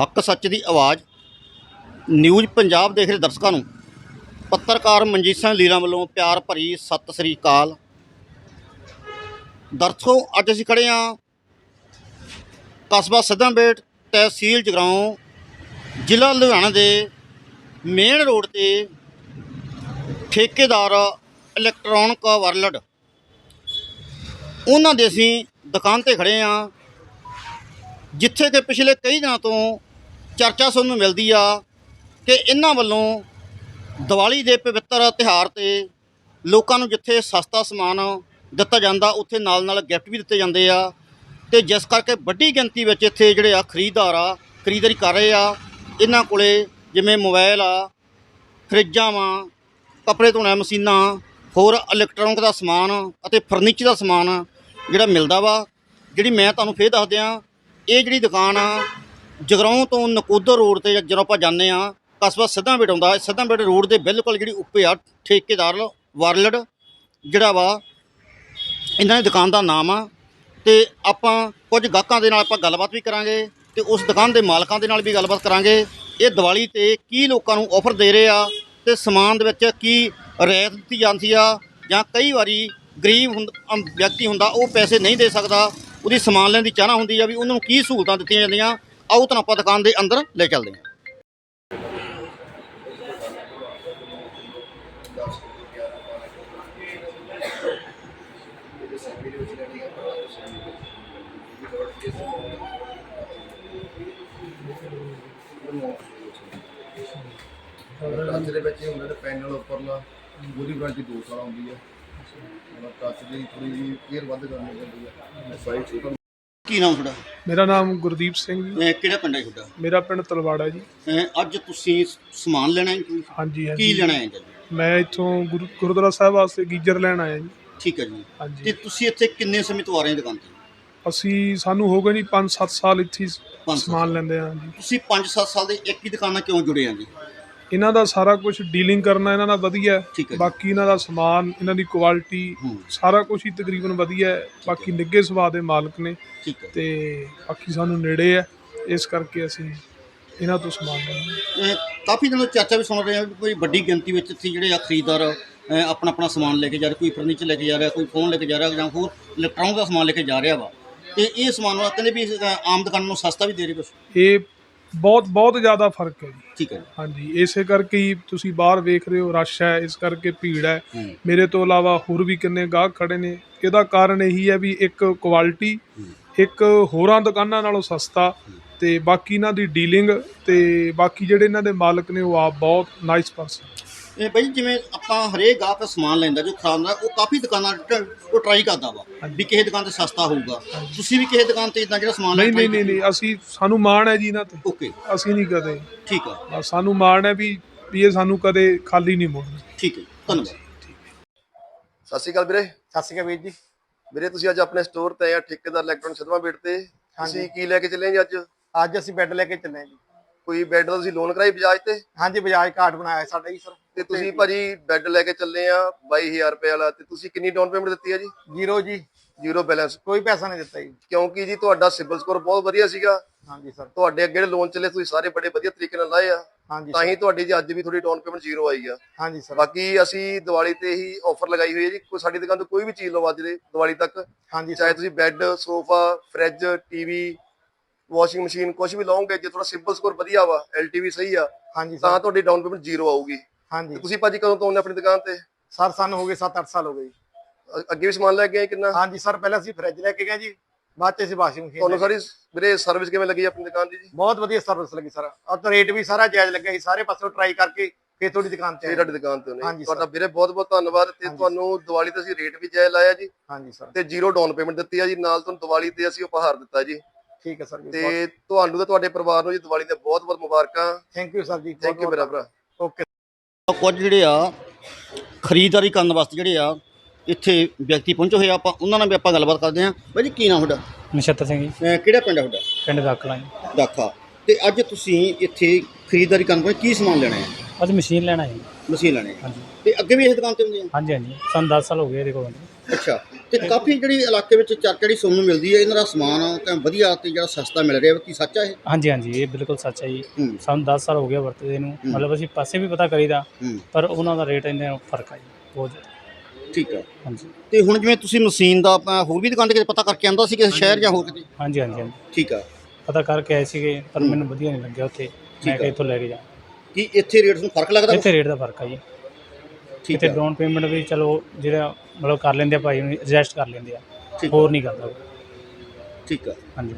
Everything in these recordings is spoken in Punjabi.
ਹੱਕ ਸੱਚ ਦੀ ਆਵਾਜ਼ ਨਿਊਜ਼ ਪੰਜਾਬ ਦੇਖ ਰਹੇ ਦਰਸ਼ਕਾਂ ਨੂੰ। ਪੱਤਰਕਾਰ ਮਨਜੀਤ ਸਿੰਘ ਲੀਲਾ ਵੱਲੋਂ ਪਿਆਰ ਭਰੀ ਸਤਿ ਸ੍ਰੀ ਅਕਾਲ। ਦਰਸ਼ਕੋ, ਅੱਜ ਅਸੀਂ ਖੜੇ ਹਾਂ ਕਸਬਾ ਸਿੱਧਾਂਬੇਟ ਤਹਿਸੀਲ ਜਗਰਾਉਂ, ਜ਼ਿਲ੍ਹਾ ਲੁਧਿਆਣਾ ਦੇ ਮੇਨ ਰੋਡ ਤੇ ਠੇਕੇਦਾਰ ਇਲੈਕਟ੍ਰੋਨਿਕ ਵਰਲਡ। ਉਹਨਾਂ ਦੇ ਅਸੀਂ ਦੁਕਾਨ ਤੇ ਖੜੇ ਆ ਜਿੱਥੇ ਕਿ ਪਿਛਲੇ ਕਈ ਦਿਨਾਂ ਤੋਂ ਚਰਚਾ ਸੁਣਨ ਨੂੰ ਮਿਲਦੀ ਆ ਕਿ ਇਹਨਾਂ ਵੱਲੋਂ ਦੀਵਾਲੀ ਦੇ ਪਵਿੱਤਰ ਤਿਉਹਾਰ ਤੇ ਲੋਕਾਂ ਨੂੰ ਜਿੱਥੇ ਸਸਤਾ ਸਮਾਨ ਦਿੱਤਾ ਜਾਂਦਾ, ਉੱਥੇ ਨਾਲ ਨਾਲ ਗਿਫਟ ਵੀ ਦਿੱਤੇ ਜਾਂਦੇ ਆ। ਤੇ ਜਿਸ ਕਰਕੇ ਵੱਡੀ ਗਿਣਤੀ ਵਿੱਚ ਇੱਥੇ ਜਿਹੜੇ ਆ ਖਰੀਦਦਾਰ ਆ, ਖਰੀਦਦਾਰੀ ਕਰ ਰਹੇ ਆ, ਇਹਨਾਂ ਕੋਲੇ ਜਿਵੇਂ ਮੋਬਾਈਲ ਆ, ਫਰਿੱਜਾਂ ਵਾ, ਕੱਪੜੇ ਧੋਣ ਮਸ਼ੀਨਾਂ, ਹੋਰ ਇਲੈਕਟ੍ਰੋਨਿਕ ਦਾ ਸਮਾਨ ਅਤੇ ਫਰਨੀਚਰ ਦਾ ਸਮਾਨ ਜਿਹੜਾ ਮਿਲਦਾ ਵਾ, ਜਿਹੜੀ ਮੈਂ ਤੁਹਾਨੂੰ ਫੇਰ ਦੱਸ ਦਿਆਂ ਇਹ ਜਿਹੜੀ ਦੁਕਾਨ ਆ ਜਗਰਾਉਂ ਤੋਂ ਨਕੋਦਰ ਰੋਡ ਤੇ ਜਦੋਂ ਆਪਾਂ ਜਾਂਦੇ ਆ ਕਸਬਾ ਸਿੱਧਾਂ ਬੇਟ ਆਉਂਦਾ, ਸਿੱਧਾਂ ਬੇਟ ਰੋਡ ਦੇ ਬਿਲਕੁਲ ਜਿਹੜੀ ਉੱਪਰ ਆ, ਠੇਕੇਦਾਰ ਵਰਲਡ ਜਿਹੜਾ ਵਾ, ਇਹਨਾਂ ਦੀ ਦੁਕਾਨ ਦਾ ਨਾਮ ਆ। ਤੇ ਆਪਾਂ ਕੁਝ ਗਾਹਕਾਂ ਦੇ ਨਾਲ ਆਪਾਂ ਗੱਲਬਾਤ ਵੀ ਕਰਾਂਗੇ ਤੇ ਉਸ ਦੁਕਾਨ ਦੇ ਮਾਲਕਾਂ ਦੇ ਨਾਲ ਵੀ ਗੱਲਬਾਤ ਕਰਾਂਗੇ। ਇਹ ਦੀਵਾਲੀ ਤੇ ਕੀ ਲੋਕਾਂ ਨੂੰ ਆਫਰ ਦੇ ਰਹੇ ਆ ਤੇ ਸਮਾਨ ਦੇ ਵਿੱਚ ਕੀ ਰਿਆਇਤ ਦਿੱਤੀ ਜਾਂਦੀ ਆ ਜਾਂ ਕਈ ਵਾਰੀ ਗਰੀਬ ਹੁੰਦ- ਵਿਅਕਤੀ ਹੁੰਦਾ, ਉਹ ਪੈਸੇ ਨਹੀਂ ਦੇ ਸਕਦਾ, ਉਹਦੀ ਸਮਾਨ ਲੈਣ ਦੀ ਚਾਹਨਾ ਹੁੰਦੀ ਆ ਵੀ ਉਹਨਾਂ ਨੂੰ ਕੀ ਸਹੂਲਤਾਂ ਦਿੱਤੀਆਂ ਜਾਂਦੀਆਂ। ਆਓ ਤੁਹਾਨੂੰ ਆਪਾਂ ਦੁਕਾਨ ਦੇ ਅੰਦਰ ਲੈ ਚੱਲਦੇ ਹਾਂ। ਟੱਚ ਦੇ ਵਿੱਚ ਹੁੰਦਾ ਤੇ ਪੈਨਲ ਉੱਪਰਲਾ ਉਹਦੀ ਵਾਰੰਟੀ 2 ਸਾਲ ਆਉਂਦੀ ਹੈ ਮਤਲਬ ਟੱਚ ਦੀ ਥੋੜੀ ਜਿਹੀ ਕੇਅਰ ਵੱਧ ਕਰਨੀ ਪੈਂਦੀ ਹੈ ਸਾਈਜ਼ ਤੋਂ ਕੀ ਨਾਮ ਤੁਹਾਡਾ? ਮੇਰਾ ਨਾਮ ਗੁਰਦੀਪ ਸਿੰਘ ਜੀ। ਅਹ ਕਿਹੜਾ ਪਿੰਡ ਹੈ ਤੁਹਾਡਾ? ਮੇਰਾ ਪਿੰਡ ਤਲਵਾੜਾ ਜੀ। ਅਹ ਅੱਜ ਤੁਸੀਂ ਸਮਾਨ ਲੈਣਾ ਹੈ ਜੀ? ਹਾਂਜੀ ਕੀ ਹਾਂਜੀ ਲੈਣਾ ਹੈ ਜੀ? ਮੈਂ ਇੱਥੋਂ ਗੁਰੂ ਗੁਰਦੁਆਰਾ ਸਾਹਿਬ ਵਾਸਤੇ ਗੀਜਰ ਲੈਣ ਆਇਆ ਜੀ। ਠੀਕ ਹੈ ਜੀ। ਤੇ ਹਾਂਜੀ ਤੁਸੀਂ ਇੱਥੇ ਕਿੰਨੇ ਸਮੇਂ ਤੋਂ ਆ ਰਹੇ ਹੋ ਦੁਕਾਨ ਤੇ? ਅਸੀਂ ਸਾਨੂੰ ਹੋ ਗਏ ਜੀ 5-7 ਸਾਲ ਇੱਥੇ ਹੀ ਸਮਾਨ ਲੈਂਦੇ ਆ ਜੀ। ਤੁਸੀਂ 5-7 ਸਾਲ ਦੇ ਇੱਕ ਹੀ ਦੁਕਾਨ ਨਾਲ ਕਿਉਂ ਜੁੜੇ ਆ ਜੀ? ਇਹਨਾਂ ਦਾ ਸਾਰਾ ਕੁਝ ਡੀਲਿੰਗ ਕਰਨਾ ਇਹਨਾਂ ਦਾ ਵਧੀਆ ਹੈ। ਠੀਕ ਹੈ ਜੀ। ਬਾਕੀ ਇਹਨਾਂ ਦਾ ਸਮਾਨ ਇਹਨਾਂ ਦੀ ਕੁਆਲਿਟੀ ਹੂੰ। ਸਾਰਾ ਕੁਝ ਹੀ ਤਕਰੀਬਨ ਵਧੀਆ ਹੈ। ਬਾਕੀ ਨਿੱਗੇ ਸੁਭਾਅ ਦੇ ਮਾਲਕ ਨੇ ਠੀਕ ਹੈ। ਤੇ ਬਾਕੀ ਸਾਨੂੰ ਨੇੜੇ ਹੈ। ਇਸ ਕਰਕੇ ਅਸੀਂ ਇਹਨਾਂ ਤੋਂ ਸਮਾਨ ਲੈਂਦੇ ਹਾਂ। ਕਾਫੀ ਦਿਨੋਂ ਚਰਚਾ ਵੀ ਸੁਣ ਰਹੇ ਹਾਂ ਵੀ ਕੋਈ ਵੱਡੀ ਗਿਣਤੀ ਵਿੱਚ ਇੱਥੇ ਜਿਹੜੇ ਆ ਖਰੀਦਦਾਰ ਆਪਣਾ ਆਪਣਾ ਸਮਾਨ ਲੈ ਕੇ ਜਾ ਰਹੇ ਕੋਈ ਫਰਨੀਚਰ ਲੈ ਕੇ ਜਾ ਰਿਹਾ ਕੋਈ ਫੋਨ ਲੈ ਕੇ ਜਾ ਰਿਹਾ ਜਾਂ ਹੋਰ ਇਲੈਕਟ੍ਰੋਨਿਕ ਦਾ ਸਮਾਨ ਲੈ ਕੇ ਜਾ ਰਿਹਾ ਵਾ। ਤੇ ਇਹ ਸਮਾਨ ਵਾ ਕਹਿੰਦੇ ਵੀ ਆਮ ਦੁਕਾਨ ਨੂੰ ਸਸਤਾ ਵੀ ਦੇ ਰਹੇ ਕੁਛ? ਇਹ ਬਹੁਤ ਬਹੁਤ ਜ਼ਿਆਦਾ ਫ਼ਰਕ ਹੈ ਜੀ। ਠੀਕ ਹੈ ਜੀ। ਹਾਂਜੀ ਇਸੇ ਕਰਕੇ ਹੀ ਤੁਸੀਂ ਬਾਹਰ ਵੇਖ ਰਹੇ ਹੋ ਰਸ਼ ਹੈ ਇਸ ਕਰਕੇ ਭੀੜ ਹੈ। ਹੂੰ। ਮੇਰੇ ਤੋਂ ਇਲਾਵਾ ਹੋਰ ਵੀ ਕਿੰਨੇ ਗਾਹਕ ਖੜੇ ਨੇ। ਇਹਦਾ ਕਾਰਨ ਇਹੀ ਹੈ ਵੀ ਇੱਕ ਕੁਆਲਿਟੀ ਇੱਕ ਹੋਰਾਂ ਦੁਕਾਨਾਂ ਨਾਲੋਂ ਸਸਤਾ ਤੇ ਬਾਕੀ ਇਹਨਾਂ ਦੀ ਡੀਲਿੰਗ ਤੇ ਬਾਕੀ ਜਿਹੜੇ ਇਹਨਾਂ ਦੇ ਮਾਲਕ ਨੇ ਉਹ ਆਪ ਬਹੁਤ ਨਾਈਸ ਪਰਸਨ ਇਹ ਬਈ ਜਿਵੇਂ ਆਪਾਂ ਹਰੇਕ ਗਾਹਕ ਸਮਾਨ ਲੈਂਦਾ ਜੋ ਖਰਾਬ ਹੁੰਦਾ ਉਹ ਕਾਫੀ ਦੁਕਾਨਾਂ ਟ- ਉਹ ਟਰਾਈ ਕਰਦਾ ਵਾ ਵੀ ਕਿਸੇ ਦੁਕਾਨ ਤੇ ਸਸਤਾ ਹੋਊਗਾ। ਤੁਸੀਂ ਵੀ ਕਿਸੇ ਦੁਕਾਨ ਤੇ ਇਦਾਂ ਜਿਹੜਾ ਸਮਾਨ ਨਹੀਂ ਨਹੀਂ ਨਹੀਂ ਨਹੀਂ ਅਸੀਂ ਸਾਨੂੰ ਮਾਣ ਹੈ ਜੀ ਇਹਨਾਂ ਤੇ। ਓਕੇ ਅਸੀਂ ਨਹੀਂ ਕਦੇ। ਠੀਕ ਆ। ਬਸ ਸਾਨੂੰ ਮਾਣ ਹੈ ਵੀ ਵੀ ਇਹ ਸਾਨੂੰ ਕਦੇ ਖਾਲੀ ਨਹੀਂ ਮੋੜਨਾ। ਠੀਕ ਹੈ ਧੰਨਵਾਦ। ਸਤਿ ਸ਼੍ਰੀ ਅਕਾਲ ਵੀਰੇ। ਸਤਿ ਸ਼੍ਰੀ ਅਕਾਲ ਵੀਰ ਜੀ। ਵੀਰੇ ਤੁਸੀਂ ਅੱਜ ਆਪਣੇ ਸਟੋਰ ਤੇ ਆ ਠੇਕੇਦਾਰ ਇਲੈਕਟ੍ਰੋਨਿਕ ਸਦਮਾ ਬੇਟ ਤੇ। ਤੁਸੀਂ ਕੀ ਲੈ ਕੇ ਚੱਲੇ ਜੀ ਅੱਜ? ਅੱਜ ਅਸੀਂ ਬੈੱਡ ਲੈ ਕੇ ਚੱਲੇ ਹਾਂ ਜੀ। ਕੋਈ ਬੈੱਡ ਦਾ ਤੁਸੀਂ ਲੋਨ ਕਰਾਈ ਬਜਾਜ ਤੇ? ਹਾਂਜੀ ਬਜਾਜ ਕਾਰਡ ਬਣਾਇਆ ਸਾਡਾ ਜੀ ਸਰ ਤੇ ਤੁਸੀਂ ਭਾਜੀ ਬੈੱਡ ਲੈ ਕੇ ਚੱਲੇ ਆ 22000 ਰੁਪਏ ਵਾਲਾ ਤੇ ਤੁਸੀਂ ਕਿੰਨੀ ਡਾਊਨ ਪੇਮੈਂਟ ਦਿੱਤੀ ਹੈ ਜੀ? ਜ਼ੀਰੋ ਜੀ। ਜ਼ੀਰੋ ਬੈਲੈਂਸ ਕੋਈ ਪੈਸਾ ਨਹੀਂ ਦਿੱਤਾ ਜੀ। ਕਿਉਂਕਿ ਜੀ ਤੁਹਾਡਾ ਸਿਬਲ ਸਕੋਰ ਬਹੁਤ ਵਧੀਆ ਸੀਗਾ। ਹਾਂਜੀ ਸਰ। ਤੁਹਾਡੇ ਅੱਗੇ ਲੋਨ ਚੱਲੇ ਤੁਸੀਂ ਸਾਰੇ ਬੜੇ ਵਧੀਆ ਤਰੀਕੇ ਨਾਲ ਲਾਏ ਆ। ਹਾਂਜੀ ਤਾਂ ਹੀ ਤੁਹਾਡੀ ਜੀ ਅੱਜ ਵੀ ਥੋੜੀ ਡਾਊਨ ਪੇਮੈਂਟ ਜ਼ੀਰੋ ਆਈ ਆ। ਹਾਂਜੀ ਸਰ। ਬਾਕੀ ਅਸੀਂ ਦੀਵਾਲੀ ਤੇ ਹੀ ਆਫਰ ਲਗਾਈ ਹੋਈ ਹੈ ਜੀ। ਕੋਈ ਸਾਡੀ ਦੁਕਾਨ ਤੋਂ ਕੋਈ ਵੀ ਚੀਜ਼ ਲਓ ਅੱਜ ਦੇ ਦੀਵਾਲੀ ਤੱਕ। ਹਾਂਜੀ ਚਾਹੇ ਤੁਸੀਂ bed sofa fridge TV washing machine ਕੁਝ ਵੀ ਲਓਗੇ ਜੇ ਥੋੜਾ ਸਿੰਪਲ ਸਕੋਰ ਵਧੀਆ ਵਾ ਐਲਟੀਵੀ ਸਹੀ ਆ ਹਾਂਜੀ ਤਾਂ ਤੁਹਾਡੀ ਡਾਊਨ ਪੇਮੈਂਟ ਜ਼ੀਰੋ ਆਊਗੀ। ਹਾਂਜੀ। ਤੇ ਤੁਸੀਂ ਭਾਜੀ ਕਦੋਂ ਤੋਂ ਆਉਂਦੇ ਆਪਣੀ ਦੁਕਾਨ ਤੇ? ਸਰ ਸਾਨੂੰ ਹੋ ਗਏ 7-8 ਸਾਲ ਹੋ ਗਏ ਜੀ। ਅ- ਅੱਗੇ ਵੀ ਸਮਾਨ ਲੈ ਕੇ ਆਏ ਕਿੰਨਾ? ਹਾਂਜੀ ਸਰ ਪਹਿਲਾਂ ਅਸੀਂ ਫ੍ਰਿਜ ਲੈ ਕੇ ਗਏ ਜੀ ਬਾਅਦ ਚ ਅਸੀਂ ਵਾਸ਼ਿੰਗ ਤੁਹਾਨੂੰ ਮਸ਼ੀਨ ਸਾਰੀ ਵੀਰੇ ਸਰਵਿਸ ਕਿਵੇਂ ਲੱਗੀ ਆਪਣੀ ਦੁਕਾਨ ਦੀ ਜੀ? ਬਹੁਤ ਵਧੀਆ ਸਰਵਿਸ ਲੱਗੀ ਸਰ। ਔਰ ਤਾਂ ਰੇਟ ਵੀ ਸਾਰਾ ਜਾਇਜ਼ ਲੱਗਾ ਜੀ ਸਾਰੇ ਪਾਸੋਂ ਟਰਾਈ ਕਰਕੇ ਫੇਰ ਤੁਹਾਡੀ ਦੁਕਾਨ ਤੇ ਇਹ ਆਏ। ਤੁਹਾਡੀ ਦੁਕਾਨ ਤੇ ਹਾਂਜੀ ਸਰ। ਤੁਹਾਡਾ ਵੀਰੇ ਬਹੁਤ ਬਹੁਤ ਧੰਨਵਾਦ ਤੇ ਹਾਂਜੀ। ਤੁਹਾਨੂੰ ਦੀਵਾਲੀ ਤੇ ਅਸੀਂ ਰੇਟ ਵੀ ਜਾਇਜ਼ ਲਾਇਆ ਜੀ। ਹਾਂਜੀ ਸਰ। ਤੇ ਜ਼ੀਰੋ ਡਾਊਨ ਪੇਮੈਂਟ ਦਿੱਤੀ ਆ ਜੀ ਨਾਲ ਤੁਹਾਨੂੰ ਦੀਵਾਲੀ ਤੇ ਅਸੀਂ ਉਪਹਾਰ ਦਿੱਤਾ ਜੀ। ਠੀਕ ਹੈ ਸਰ ਜੀ ਤੇ ਤੁਹਾਨੂੰ ਤੇ ਤੁਹਾਡੇ ਪਰਿਵਾਰ ਨੂੰ ਜੀ ਦੀਵਾਲੀ ਦੇ ਬਹੁਤ ਬਹੁਤ ਮੁਬਾਰਕਾਂ। Thank you sir ji thank you ਮੇਰਾ ਭਰਾ। ਕੁਝ ਜਿਹੜੇ ਆ ਖਰੀਦਦਾਰੀ ਕਰਨ ਵਾਸਤੇ ਜਿਹੜੇ ਆ ਇੱਥੇ ਵਿਅਕਤੀ ਪਹੁੰਚੇ ਹੋਏ ਆ। ਆਪਾਂ ਉਹਨਾਂ ਨਾਲ ਵੀ ਆਪਾਂ ਗੱਲਬਾਤ ਕਰਦੇ ਹਾਂ। ਬਾਈ ਜੀ ਕੀ ਨਾਮ ਤੁਹਾਡਾ? ਨਛੱਤਰ ਸਿੰਘ ਜੀ। ਅਹ ਕਿਹੜਾ ਪਿੰਡ ਹੈ ਤੁਹਾਡਾ? ਪਿੰਡ ਦਾਖਲਾ ਜੀ। ਦਾਖਾ ਤੇ ਅੱਜ ਤੁਸੀਂ ਇੱਥੇ ਖਰੀਦਦਾਰੀ ਕਰਨ ਪਏ ਕੀ ਸਮਾਨ ਲੈਣਾ ਹੈ? ਅੱਜ ਮਸ਼ੀਨ ਲੈਣਾ ਹੈ ਮਸ਼ੀਨ ਲੈਣੀ ਆ ਹਾਂਜੀ। ਤੇ ਅੱਗੇ ਵੀ ਇਹ ਦੁਕਾਨ ਤੇ ਹੁੰਦੀ ਆ ਹਾਂਜੀ ਹਾਂਜੀ। ਸਾਨੂੰ 10 ਸਾਲ ਹੋ ਗਏ ਇਹਦੇ ਕੋਲ। ਅੱਛਾ। ਤੇ ਕਾਫੀ ਜਿਹੜੀ ਇਲਾਕੇ ਵਿੱਚ ਚਰਚਾ ਜਿਹੜੀ ਸੁਣਨ ਨੂੰ ਮਿਲਦੀ ਹੈ ਇਹਨਾਂ ਦਾ ਸਮਾਨ ਤਾਂ ਵਧੀਆ ਤੇ ਜਿਹੜਾ ਸਸਤਾ ਮਿਲ ਰਿਹਾ ਕੀ ਸੱਚ ਇਹ? ਹਾਂਜੀ ਹਾਂਜੀ ਇਹ ਬਿਲਕੁਲ ਸੱਚ ਹੈ ਜੀ। ਹੂੰ। ਸਾਨੂੰ 10 ਸਾਲ ਹੋ ਗਏ ਵਰਤਦੇ ਨੂੰ। ਮਤਲਬ ਅਸੀਂ ਪਾਸੇ ਵੀ ਪਤਾ ਕਰੀਦਾ ਹੂੰ। ਪਰ ਉਹਨਾਂ ਦਾ ਰੇਟ ਇੰਨੇ ਫ਼ਰਕ ਆ ਜੀ ਬਹੁਤ ਜ਼ਿਆਦਾ। ਠੀਕ ਆ। ਹਾਂਜੀ। ਤੇ ਹੁਣ ਜਿਵੇਂ ਤੁਸੀਂ ਮਸ਼ੀਨ ਦਾ ਆਪਣਾ ਹੋਰ ਵੀ ਦੁਕਾਨ ਤੇ ਕਿਤੇ ਪਤਾ ਕਰਕੇ ਆਂਦਾ ਸੀ ਕਿਸੇ ਸ਼ਹਿਰ ਜਾਂ ਹੋਰ ਕਿਤੇ? ਹਾਂਜੀ ਹਾਂਜੀ ਹਾਂਜੀ। ਠੀਕ ਆ। ਪਤਾ ਕਰਕੇ ਆਏ ਸੀਗੇ ਪਰ ਮੈਨੂੰ ਵਧੀਆ ਨਹੀਂ ਲੱਗਿਆ ਉੱਥੇ। ਮੈਂ ਆ। ਇੱਥੋਂ ਲੈ ਕੇ ਜਾ। ਕੀ ਇੱਥੇ ਰੇਟ ਨੂੰ ਫ਼ਰਕ ਲੱਗਦਾ ਇੱਥੇ ਰੇਟ ਦਾ ਫ਼ਰਕ ਆ ਜੀ। ਠੀਕ ਇੱਥੇ ਆ। ਡਾਊਨ ਪੇਮੈਂਟ ਵੀ ਚਲੋ ਜਿਹੜਾ ਮਤਲਬ ਕਰ ਲੈਂਦੇ ਆ ਭਾਈ ਨੂੰ ਐਡਜਸਟ ਕਰ ਲੈਂਦੇ ਆ। ਠੀਕ ਹੋਰ ਨਹੀਂ ਕਰਦਾ। ਠੀਕ ਆ। ਹਾਂਜੀ।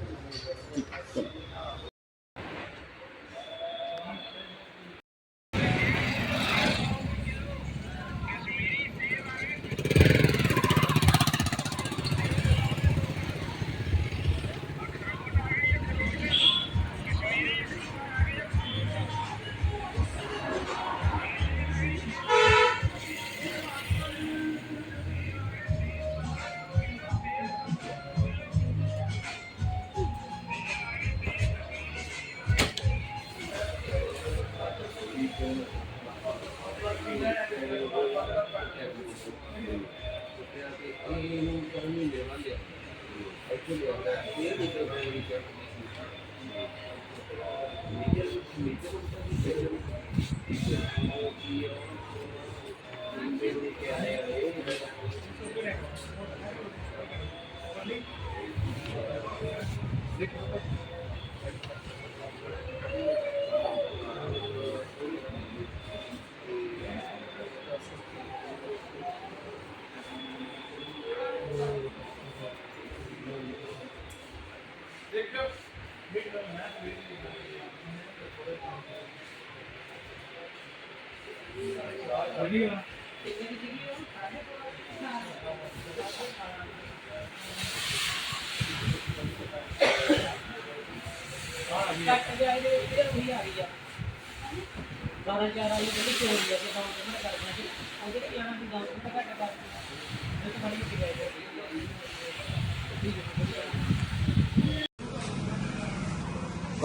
ਬਾਰਾਂ, ਚਾਰ ਵਾਲੀ ਜਿਹੜੀ ਚੋਰੀ ਆ ਤੇ ਤਾਂ ਉਹਨਾਂ ਕਰਨਾ ਸੀ। ਉਹਦੇ ਕਿਹਨਾਂ ਦੀ ਗੱਲ ਤਾਂ ਘੱਟ ਕਰਦੀ ਤੇ ਤੁਹਾਡੀ ਕਿਹੜੀ ਹੈ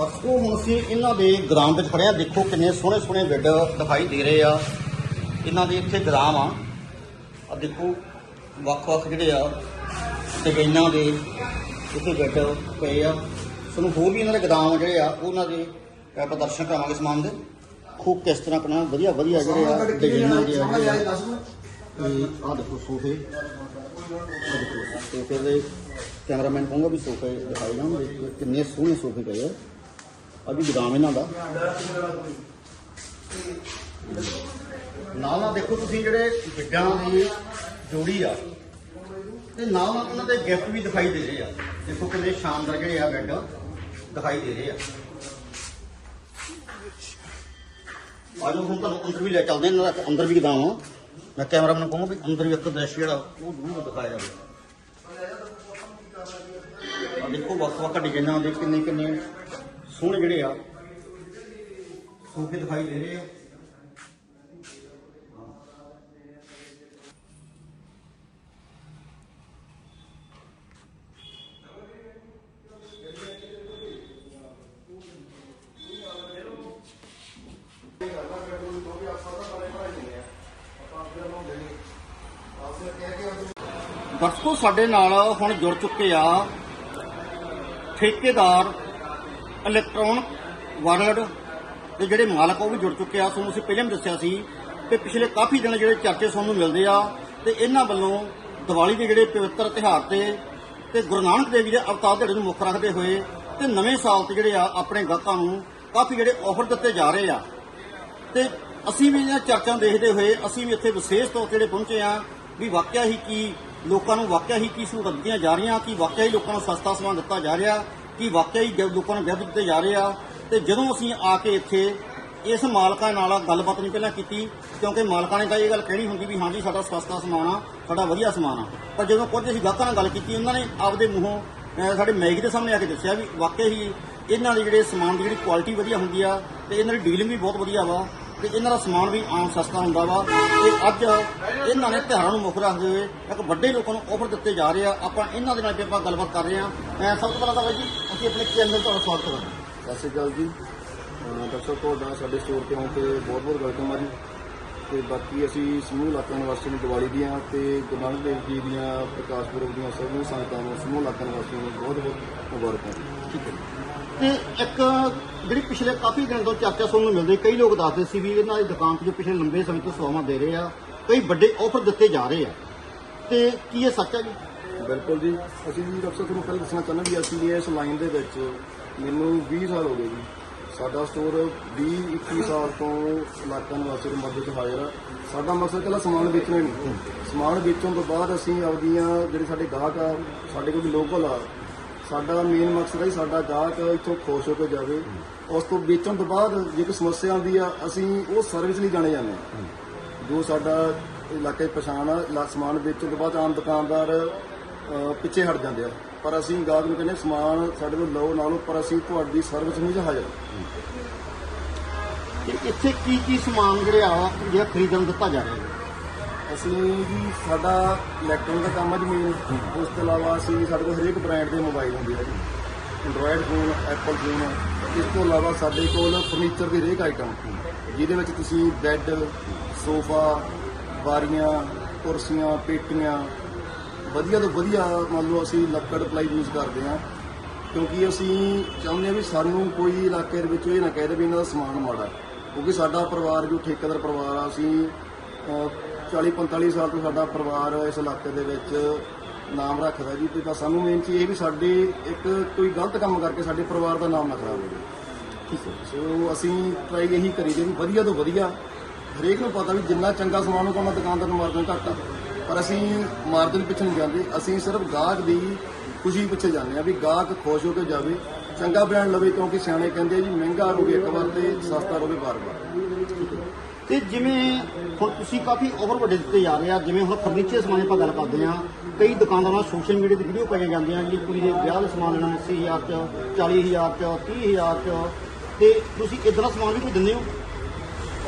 ਦਰਸ਼ਕੋ ਹੁਣ ਅਸੀਂ ਇਹਨਾਂ ਦੇ ਗ੍ਰਾਮ ਵਿੱਚ ਖੜਿਆ ਦੇਖੋ ਕਿੰਨੇ ਸੋਹਣੇ ਸੋਹਣੇ ਬਿੱਡ ਦਿਖਾਈ ਦੇ ਰਹੇ ਆ। ਇਹਨਾਂ ਦੇ ਇੱਥੇ ਗ੍ਰਾਮ ਆ। ਆ ਦੇਖੋ ਵੱਖ-ਵੱਖ ਜਿਹੜੇ ਆ, ਡਿਜ਼ਾਈਨਾਂ ਦੇ ਇੱਥੇ ਬਿੱਡ ਪਏ ਆ। ਤੁਹਾਨੂੰ ਹੋਰ ਵੀ ਇਹਨਾਂ ਦੇ ਗਦਾਮ ਜਿਹੜੇ ਆ, ਉਹਨਾਂ ਦੇ ਪ੍ਰਦਰਸ਼ਨ ਦਰਸ਼ਨ ਕਰਾਵਾਂਗੇ ਸਮਾਨ ਦੇ ਖੂਬ ਕਿਸ ਤਰ੍ਹਾਂ ਆਪਣਾ, ਵਧੀਆ ਵਧੀਆ ਜਿਹੜੇ ਆ, ਡਿਜ਼ਾਈਨਾਂ ਦੇ ਆ, ਜਿਹੜੇ ਆ। ਤੇ ਦੇਖੋ ਸੋਫੇ। ਸੋਫੇ ਦੇ ਕੈਮਰਾਮੈਨ ਕਹੂੰਗਾ ਵੀ ਸੋਫੇ ਦਿਖਾਈ ਨਾ ਕਿੰਨੇ ਸੋਹਣੇ ਸੋਫੇ ਪਏ ਆ। ਆ ਵੀ ਗਦਾਮ ਇਹਨਾਂ ਦਾ। ਨਾਲ ਨਾਲ ਦੇਖੋ ਤੁਸੀਂ ਜਿਹੜੇ ਬਿੱਡਾਂ ਦੀ ਜੋੜੀ ਆ ਤੇ ਨਾਲ ਨਾਲ ਉਹਨਾਂ ਦੇ ਗਿਫਟ ਵੀ ਦਿਖਾਈ ਦੇ ਰਹੇ ਆ। ਦੇਖੋ ਕਿੰਨੇ ਸ਼ਾਨਦਾਰ ਜਿਹੜੇ ਆ ਬੈੱਡ ਦਿਖਾਈ ਦੇ ਰਹੇ ਆ। ਆਜੋ ਹੁਣ ਤੁਹਾਨੂੰ ਅੰਦਰ ਵੀ ਲੈ ਚੱਲਦੇ ਹਾਂ ਇਹਨਾਂ ਦਾ ਅੰਦਰ ਵੀ ਗਦਾਮ ਆ ਮੈਂ ਕੈਮਰਾਮੈਨ ਨੂੰ ਕਹੂੰਗਾ ਵੀ ਅੰਦਰ ਵੀ ਇੱਕ ਦ੍ਰਿਸ਼ ਜਿਹੜਾ, ਉਹ ਜ਼ਰੂਰ ਦਿਖਾਇਆ ਜਾਵੇ। ਦੇਖੋ ਵੱਖ ਵੱਖ ਡਿਜ਼ਾਈਨਾਂ ਦੇ ਕਿੰਨੇ ਕਿੰਨੇ ਸੋਹਣੇ ਜਿਹੜੇ ਆ ਸੋਫੇ ਦਿਖਾਈ ਦੇ ਰਹੇ ਆ। ਦਰਸ਼ਕੋ ਸਾਡੇ ਨਾਲ ਹੁਣ ਜੁੜ ਚੁੱਕੇ ਆ। ਠੇਕੇਦਾਰ ਇਲੈਕਟ੍ਰੋਨਿਕ ਵਾਰਡ ਦੇ ਜਿਹੜੇ ਮਾਲਕ ਉਹ ਵੀ ਜੁੜ ਚੁੱਕੇ ਆ। ਤੁਹਾਨੂੰ ਅਸੀਂ ਪਹਿਲਾਂ ਵੀ ਦੱਸਿਆ ਸੀ ਕਿ ਪਿਛਲੇ ਕਾਫੀ ਦਿਨ ਜਿਹੜੇ ਚਰਚੇ ਸੁਣਨ ਮਿਲਦੇ ਆ ਤੇ ਇਹਨਾਂ ਵੱਲੋਂ ਦੀਵਾਲੀ ਦੇ ਜਿਹੜੇ ਪਵਿੱਤਰ ਤਿਉਹਾਰ ਤੇ ਤੇ ਗੁਰੂ ਨਾਨਕ ਦੇਵ ਜੀ ਦੇ ਅਵਤਾਰ ਦਿਹਾੜੇ ਨੂੰ ਮੁੱਖ ਰੱਖਦੇ ਹੋਏ ਤੇ ਨਵੇਂ ਸਾਲ ਤੇ ਜਿਹੜੇ ਆ ਆਪਣੇ ਗਾਹਕਾਂ ਨੂੰ ਕਾਫੀ ਜਿਹੜੇ ਆਫਰ ਦਿੱਤੇ ਜਾ ਰਹੇ ਆ। ਤੇ ਅਸੀਂ ਵੀ ਇਹਨਾਂ ਚਰਚਾ ਦੇਖਦੇ ਹੋਏ ਅਸੀਂ ਵੀ ਇੱਥੇ ਵਿਸ਼ੇਸ਼ ਤੌਰ ਤੇ ਜਿਹੜੇ ਪਹੁੰਚੇ ਆ ਵੀ ਵਾਕਿਆ ਹੀ ਕੀ ਲੋਕਾਂ ਨੂੰ ਵਾਕਿਆ ਹੀ ਕੀ ਸਹੂਲਤਾਂ ਦਿੱਤੀਆਂ ਜਾ ਰਹੀਆਂ, ਕਿ ਵਾਕਿਆ ਹੀ ਲੋਕਾਂ ਨੂੰ ਸਸਤਾ ਸਮਾਨ ਦਿੱਤਾ ਜਾ ਰਿਹਾ। ਕਿ ਵਾਕਿਆ ਹੀ ਲੋਕਾਂ ਨੂੰ ਗਿਫਟ ਦਿੱਤੇ ਜਾ ਰਹੇ ਆ ਤੇ ਜਦੋਂ ਅਸੀਂ ਆ ਕੇ ਇੱਥੇ ਇਸ ਮਾਲਕਾਂ ਨਾਲ ਗੱਲਬਾਤ ਨਹੀਂ ਪਹਿਲਾਂ ਕੀਤੀ, ਕਿਉਂਕਿ ਮਾਲਕਾਂ ਨੇ ਤਾਂ ਇਹ ਗੱਲ ਕਹਿਣੀ ਹੁੰਦੀ ਵੀ ਹਾਂਜੀ ਸਾਡਾ ਸਸਤਾ ਸਮਾਨ ਆ, ਸਾਡਾ ਵਧੀਆ ਸਮਾਨ ਆ। ਪਰ ਜਦੋਂ ਕੁਝ ਅਸੀਂ ਗਾਹਕਾਂ ਨਾਲ ਗੱਲ ਕੀਤੀ, ਉਹਨਾਂ ਨੇ ਆਪਦੇ ਮੂੰਹੋਂ ਸਾਡੇ ਮੈਗ ਦੇ ਸਾਹਮਣੇ ਆ ਕੇ ਦੱਸਿਆ ਵੀ ਵਾਕਿਆ ਹੀ ਇਹਨਾਂ ਦੇ ਜਿਹੜੇ ਸਮਾਨ ਦੀ ਜਿਹੜੀ ਕੁਆਲਿਟੀ ਵਧੀਆ ਹੁੰਦੀ ਆ ਤੇ ਇਹਨਾਂ ਦੀ ਡੀਲਿੰਗ ਵੀ ਬਹੁਤ ਵਧੀਆ ਵਾ। ਤੇ ਇਹਨਾਂ ਦਾ ਸਮਾਨ ਵੀ ਆਮ ਸਸਤਾ ਹੁੰਦਾ ਵਾ ਤੇ ਅੱਜ ਇਹਨਾਂ ਨੇ ਤਿਉਹਾਰਾਂ ਨੂੰ ਮੁੱਖ ਰੱਖਦੇ ਹੋਏ ਇੱਕ ਵੱਡੇ ਲੋਕਾਂ ਨੂੰ ਆਫਰ ਦਿੱਤੇ ਜਾ ਰਹੇ ਆ। ਆਪਾਂ ਇਹਨਾਂ ਦੇ ਨਾਲ ਵੀ ਆਪਾਂ ਗੱਲਬਾਤ ਕਰ ਰਹੇ ਆ ਮੈਂ ਸਭ ਤੋਂ ਪਹਿਲਾਂ ਤਾਂ ਬਾਈ ਜੀ ਅਸੀਂ ਆਪਣੇ ਚੈਨਲ ਦਾ ਸਵਾਗਤ ਕਰਦੇ ਹਾਂ ਸਤਿ ਸ਼੍ਰੀ ਅਕਾਲ ਜੀ। ਸਾਹਿਬ ਤੁਹਾਡਾ ਸਾਡੇ ਸਟੋਰ ਤੇ ਆਉਣ ਤੇ ਬਹੁਤ ਬਹੁਤ ਵੈਲਕਮ ਆ ਜੀ। ਤੇ ਬਾਕੀ ਅਸੀਂ ਸਮੂਹ ਇਲਾਕਾ ਨਿਵਾਸੀਆਂ ਨੂੰ ਦੀਵਾਲੀ ਦੀਆਂ ਤੇ ਗੁਰੂ ਨਾਨਕ ਦੇਵ ਜੀ ਦੀਆਂ ਪ੍ਰਕਾਸ਼ ਪੁਰਬ ਦੀਆਂ ਸਭ ਨੂੰ ਸੰਗਤਾਂ ਨੂੰ ਸਮੂਹ ਇਲਾਕਾ ਨਿਵਾਸੀਆਂ ਨੂੰ ਬਹੁਤ ਬਹੁਤ ਮੁਬਾਰਕਾਂ। ਠੀਕ ਹੈ ਤੇ ਇੱਕ ਜਿਹੜੀ ਪਿਛਲੇ ਕਾਫੀ ਦਿਨ ਤੋਂ ਚਰਚਾ ਸੁਣਨ ਨੂੰ ਮਿਲਦੀ ਕਈ ਲੋਕ ਦੱਸਦੇ ਸੀ ਵੀ ਇਹਨਾਂ ਦੀ ਦੁਕਾਨ ਤੇ ਜੋ ਪਿਛਲੇ ਲੰਬੇ ਸਮੇਂ ਤੋਂ ਸੇਵਾਵਾਂ ਦੇ ਰਹੇ ਆ, ਕਈ ਵੱਡੇ ਆਫਰ ਦਿੱਤੇ ਜਾ ਰਹੇ ਆ। ਤੇ ਕੀ ਇਹ ਸੱਚ ਹੈ ਜੀ? ਬਿਲਕੁਲ ਜੀ। ਅਸੀਂ ਵੀ ਡਾਕਟਰ ਤੁਹਾਨੂੰ ਪਹਿਲਾਂ ਦੱਸਣਾ ਚਾਹੁੰਦਾ ਵੀ ਅਸੀਂ ਇਸ ਲਾਈਨ ਦੇ ਵਿੱਚ ਮੈਨੂੰ 20 ਸਾਲ ਹੋ ਗਏ ਜੀ। ਸਾਡਾ ਸਟੋਰ 20 21 ਸਾਲ ਤੋਂ ਇਲਾਕਾ ਨਿਵਾਸੀ ਦੇ ਮਦਦ 'ਚ ਹਾਜ਼ਰ ਆ। ਸਾਡਾ ਮਕਸਦ ਕੱਲਾ ਸਮਾਨ ਵੇਚਣਾ ਹੀ ਨਹੀਂ। ਸਮਾਨ ਵੇਚਣ ਤੋਂ ਬਾਅਦ ਅਸੀਂ ਆਪਦੀਆਂ ਜਿਹੜੇ ਸਾਡੇ ਗਾਹਕ ਆ, ਸਾਡੇ ਕੋਲ ਲੋਕਲ ਆ ਸਾਡਾ ਮੇਨ ਮਕਸਦ ਹੈ ਜੀ ਸਾਡਾ ਗਾਹਕ ਇੱਥੋਂ ਖੁਸ਼ ਹੋ ਕੇ ਜਾਵੇ। ਉਸ ਤੋਂ ਵੇਚਣ ਤੋਂ ਬਾਅਦ ਜੇ ਕੋਈ ਸਮੱਸਿਆ ਆਉਂਦੀ ਆ ਅਸੀਂ ਉਹ ਸਰਵਿਸ ਲਈ ਜਾਣੇ ਜਾਂਦੇ ਹਾਂ। ਜੋ ਸਾਡਾ ਇਲਾਕੇ ਦੀ ਪਛਾਣ ਆ ਲਾ- ਸਮਾਨ ਵੇਚਣ ਤੋਂ ਬਾਅਦ ਆਮ ਦੁਕਾਨਦਾਰ ਅ, ਪਿੱਛੇ ਹਟ ਜਾਂਦੇ ਆ। ਪਰ ਅਸੀਂ ਗਾਹਕ ਨੂੰ ਕਹਿੰਦੇ ਹਾਂ ਸਮਾਨ ਸਾਡੇ ਕੋਲ ਲਓ ਨਾ ਲਓ ਪਰ ਅਸੀਂ ਤੁਹਾਡੀ ਸਰਵਿਸ ਨਹੀਂ ਹਾਜ਼ਰ ਤੇ ਇੱਥੇ ਕੀ ਕੀ ਸਮਾਨ ਜਿਹੜੇ ਆ ਜਿਹੜਾ ਖਰੀਦਣ ਦਿੱਤਾ ਜਾ ਰਿਹਾ? ਹੈ ਅਸੀਂ ਜੀ ਸਾਡਾ ਇਲੈਕਟ੍ਰੋਨਿਕ ਦਾ ਕੰਮ ਆ ਜੀ ਮੇਨ ਉਸ ਤੋਂ ਇਲਾਵਾ ਅਸੀਂ ਸਾਡੇ ਕੋਲ ਹਰੇਕ ਬ੍ਰਾਂਡ ਦੇ ਮੋਬਾਈਲ ਹੁੰਦੇ ਆ ਜੀ। ਐਂਡਰੋਇਡ ਫੋਨ ਐਪਲ ਫੋਨ ਇਸ ਤੋਂ ਇਲਾਵਾ ਸਾਡੇ ਕੋਲ ਫਰਨੀਚਰ ਦੀ ਹਰੇਕ ਆਈਟਮ ਜਿਹਦੇ ਵਿੱਚ ਤੁਸੀਂ ਬੈੱਡ ਸੋਫਾ ਬਾਰੀਆਂ ਕੁਰਸੀਆਂ, ਪੇਟੀਆਂ, ਵਧੀਆ ਤੋਂ ਵਧੀਆ ਮੰਨ ਲਓ ਅਸੀਂ ਲੱਕੜ ਪਲਾਈ ਯੂਜ਼ ਕਰਦੇ ਹਾਂ ਕਿਉਂਕਿ ਅਸੀਂ ਚਾਹੁੰਦੇ ਹਾਂ ਵੀ ਸਾਨੂੰ ਕੋਈ ਇਲਾਕੇ ਦੇ ਵਿੱਚ ਇਹ ਨਾ ਕਹਿ ਦੇ ਵੀ ਇਹਨਾਂ ਦਾ ਸਮਾਨ ਮਾੜਾ। ਕਿਉਂਕਿ ਸਾਡਾ ਪਰਿਵਾਰ ਜੋ ਠੇਕੇਦਾਰ ਪਰਿਵਾਰ ਆ, ਅਸੀਂ 40 45 ਸਾਲ ਤੋਂ ਸਾਡਾ ਪਰਿਵਾਰ ਇਸ ਇਲਾਕੇ ਦੇ ਵਿੱਚ ਨਾਮ ਰੱਖਦਾ ਜੀ ਤੇ ਤਾਂ ਸਾਨੂੰ ਮੇਨ ਚੀਜ਼ ਇਹ ਵੀ ਸਾਡੇ ਇੱਕ ਕੋਈ ਗਲਤ ਕੰਮ ਕਰਕੇ ਸਾਡੇ ਪਰਿਵਾਰ ਦਾ ਨਾਮ ਨਾ ਖਰਾਬ ਹੋਵੇ ਠੀਕ ਹੈ। ਸੋ ਅਸੀਂ ਟਰਾਈ ਇਹੀ ਕਰੀਦੇ ਵੀ ਵਧੀਆ ਤੋਂ ਵਧੀਆ ਹਰੇਕ ਨੂੰ ਪਤਾ ਵੀ ਜਿੰਨਾ ਚੰਗਾ ਸਮਾਨ ਹੋਊਗਾ ਉਹਨਾਂ ਦੁਕਾਨਦਾਰ ਨੂੰ ਮਾਰਜਨ ਘੱਟ ਆ। ਪਰ ਅਸੀਂ ਮਾਰਜਨ ਪਿੱਛੇ ਨਹੀਂ ਜਾਂਦੇ ਅਸੀਂ ਸਿਰਫ ਗਾਹਕ ਦੀ ਖੁਸ਼ੀ ਪਿੱਛੇ ਜਾਂਦੇ ਆ ਵੀ ਗਾਹਕ ਖੁਸ਼ ਹੋ ਕੇ ਜਾਵੇ ਚੰਗਾ ਬ੍ਰਾਂਡ ਲਵੇ ਕਿਉਂਕਿ ਸਿਆਣੇ ਕਹਿੰਦੇ ਜੀ ਮਹਿੰਗਾ ਰੋਵੇ ਇੱਕ ਵਾਰ ਤੇ ਸਸਤਾ ਰੋਵੇ ਬਾਰ-ਬਾਰ ਤੇ ਜਿਵੇਂ ਹੁਣ ਤੁਸੀਂ ਕਾਫੀ ਆਫਰ ਵੱਡੇ ਦਿੱਤੇ ਜਾ ਰਹੇ ਆ, ਜਿਵੇਂ ਹੁਣ ਫਰਨੀਚਰ ਦੇ ਸਮਾਨ ਦੀ ਆਪਾਂ ਗੱਲ ਕਰਦੇ ਆ ਕਈ ਦੁਕਾਨਦਾਰਾਂ ਸੋਸ਼ਲ ਮੀਡੀਆ ਤੇ ਵੀਡੀਓ ਪਾਈਆਂ ਜਾਂਦੀਆਂ ਜੀ, ਕੁੜੀ ਦੇ ਵਿਆਹ ਦਾ ਸਮਾਨ ਲੈਣਾ 80000 ਚ 40000 ਚ 30000 ਚ, ਤੇ ਤੁਸੀਂ ਇਦਾਂ ਦਾ ਸਮਾਨ ਵੀ ਕੋਈ ਦਿੰਦੇ ਹੋ?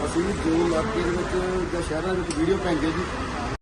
ਅਸੀਂ ਜੋ ਇਲਾਕੇ ਦੇ ਵਿੱਚ ਜਾਂ ਸ਼ਹਿਰਾਂ ਦੇ ਵਿੱਚ ਵੀਡੀਓ ਪੈਂਦੇ ਜੀ।